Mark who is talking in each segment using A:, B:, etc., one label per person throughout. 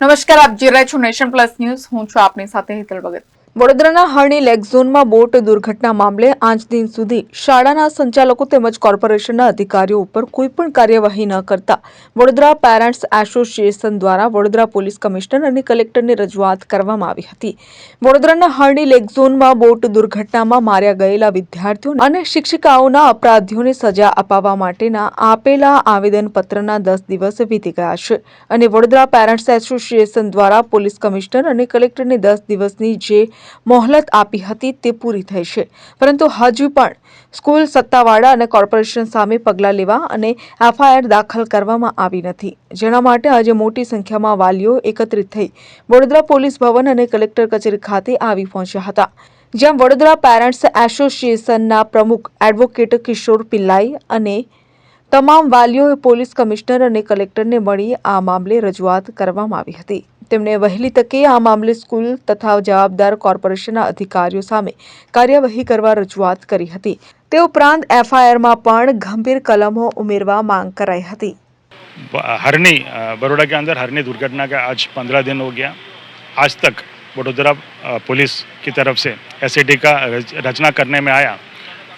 A: નમસ્કાર આપ જોઈ રહ્યા છો નેશન પ્લસ ન્યૂઝ હું છું આપની સાથે હેતલ ભગત
B: વડોદરાના હરણી લેક ઝોનમાં બોટ દુર્ઘટના મામલે આજ દિન સુધી શાળાના સંચાલકો તેમજ કોર્પોરેશનના અધિકારીઓ ઉપર કોઈપણ કાર્યવાહી ન કરતા વડોદરા પેરેન્ટ્સ એસોસિએશન દ્વારા વડોદરા પોલીસ કમિશનર અને કલેક્ટરને રજૂઆત કરવામાં આવી હતી. વડોદરાના હરણી લેક ઝોનમાં બોટ દુર્ઘટનામાં માર્યા ગયેલા વિદ્યાર્થીઓ અને શિક્ષિકાઓના અપરાધીઓને સજા અપાવવા માટેના આપેલા આવેદનપત્રના દસ દિવસ વીતી ગયા છે અને વડોદરા પેરેન્ટ્સ એસોસિએશન દ્વારા પોલીસ કમિશનર અને કલેક્ટરને દસ દિવસની જે મોહલત આપી હતી તે પૂરી થઈ છે. પરંતુ હજુ પણ સ્કૂલ સત્તાવાળા અને કોર્પોરેશન સામે પગલાં લેવા અને એફઆઈઆર દાખલ કરવામાં આવી નથી. જેના માટે આજે મોટી સંખ્યામાં વાલીઓ એકત્રિત થઈ વડોદરા પોલીસ ભવન અને કલેક્ટર કચેરી ખાતે આવી પહોંચ્યા હતા. જ્યાં વડોદરા પેરેન્ટ્સ એસોસિએશનના પ્રમુખ એડવોકેટ કિશોર પિલ્લાઈ અને તમામ વાલીઓએ પોલીસ કમિશનર અને કલેક્ટરને મળી આ મામલે રજૂઆત કરવામાં આવી હતી. તેમણે વહેલી તકે આ મામલે સ્કૂલ તથા જવાબદાર કોર્પોરેશનના અધિકારીઓ સામે કાર્યવાહી કરવા રજૂઆત કરી હતી તે ઉપરાંત એફઆઈઆરમાં પણ ગંભીર કલમો ઉમેરવા માંગ કરાઈ હતી
C: हरनी अ, बड़ौदा के अंदर हरनी दुर्घटना का आज पंद्रह दिन हो गया आज तक वडोदरा अ, पुलिस की तरफ से एस का रच- रचना करने में आया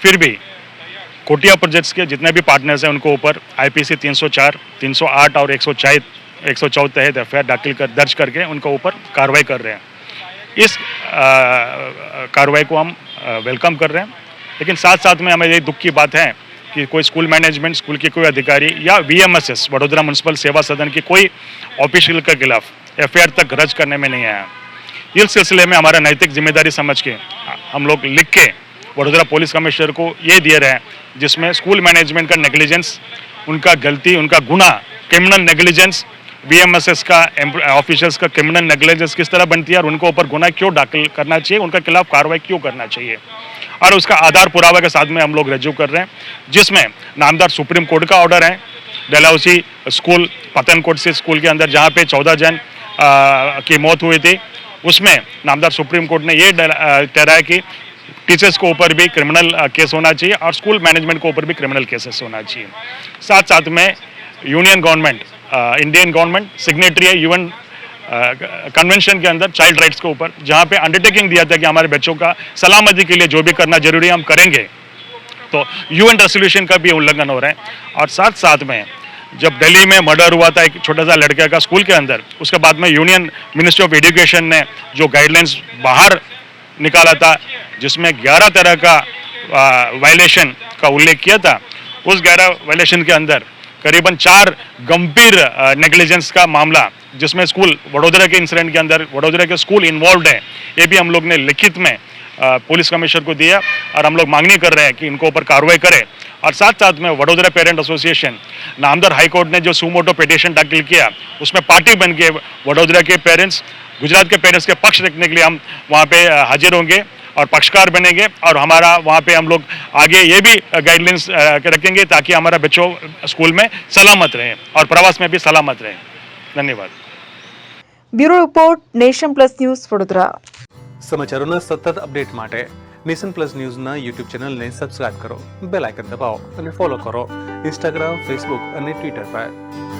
C: फिर भी कोटिया प्रोजेक्ट्स के जितने भी पार्टनर्स हैं उनको ऊपर आईपीसी 304, 308 और 104 104 तहत एफ़ दाखिल कर, दर्ज करके उनके ऊपर कार्रवाई कर रहे हैं। इस कार्रवाई को हम वेलकम कर रहे हैं। लेकिन साथ साथ में हमें ये दुख की बात है कि कोई स्कूल मैनेजमेंट, स्कूल के कोई अधिकारी या वीएमएसएस वडोदरा म्यूनसिपल सेवा सदन की कोई ऑफिशियल के खिलाफ एफआईआर तक दर्ज करने में नहीं आया इस सिलसिले में हमारा नैतिक ज़िम्मेदारी समझ के, हम लोग लिख के वडोदरा पुलिस कमिश्नर को ये दिए रहे हैं, जिसमें स्कूल मैनेजमेंट का नेग्लिजेंस उनका गलती, उनका गुना क्रिमिनल नेग्लिजेंस बीएमएसएस का ऑफिसर्स का क्रिमिनल नेग्लिजेंस किस तरह बनती है और उनको ऊपर गुना क्यों दाखिल करना चाहिए, उनके खिलाफ कार्रवाई क्यों करना चाहिए? और उसका आधार पुरावा के साथ में हम लोग रजू कर रहे हैं, जिसमें नामदार सुप्रीम कोर्ट का ऑर्डर है डलहौसी स्कूल, पतनकोट से स्कूल के अंदर, जहाँ पे चौदह जन की मौत हुई थी, उसमें नामदार सुप्रीम कोर्ट ने ये ठहराया कि टीचर्स को ऊपर भी क्रिमिनल केस होना चाहिए और स्कूल मैनेजमेंट के ऊपर भी क्रिमिनल केसेस होना चाहिए। साथ साथ में union government Indian government signatory है यूएन कन्वेंशन के अंदर चाइल्ड राइट्स के ऊपर, जहाँ पे अंडरटेकिंग दिया था कि हमारे बच्चों का सलामती के लिए जो भी करना ज़रूरी है, हम करेंगे। तो यूएन रेसोल्यूशन का भी उल्लंघन हो रहा है। और साथ साथ में, जब दिल्ली में मर्डर हुआ था एक छोटा सा लड़के का स्कूल के अंदर, उसके बाद में यूनियन मिनिस्ट्री ऑफ़ एजुकेशन ने जो गाइडलाइंस बाहर निकाला था, जिसमें 11 तरह का वायलेशन का उल्लेख किया था, उस 11 वायलेशन के अंदर करीबन चार गंभीर नेग्लिजेंस का मामला, जिसमें स्कूल, वडोदरा के इंसिडेंट के अंदर, वडोदरा के स्कूल इन्वॉल्व है, ये भी हम लोग ने लिखित में पुलिस कमिश्नर को दिया और हम लोग मांगनी कर रहे हैं कि इनको ऊपर कार्रवाई करें। और साथ साथ में वडोदरा पेरेंट एसोसिएशन नामदार हाई कोर्ट ने जो सुमोटो पिटिशन दाखिल किया, उसमें पार्टी बन के वडोदरा के पेरेंट्स गुजरात के पेरेंट्स के पक्ष रखने के लिए हम वहाँ पे हाजिर होंगे। और पक्षकार बनेंगे और हमारा वहाँ पे हम लोग आगे ये भी गाइडलाइंस रखेंगे ताकि हमारा बच्चों स्कूल में सलामत रहे और प्रवास में भी सलामत रहे धन्यवाद
B: bureau report nation plus news Vadodara
D: સમાચારોના સતત અપડેટ માટે નેશન પ્લસ ન્યૂઝના યુટ્યુબ ચેનલને સબસ્ક્રાઇબ કરો બેલ આઇકન દબાવો અને ફોલો કરો ઇન્સ્ટાગ્રામ ફેસબુક અને ટ્વિટર પર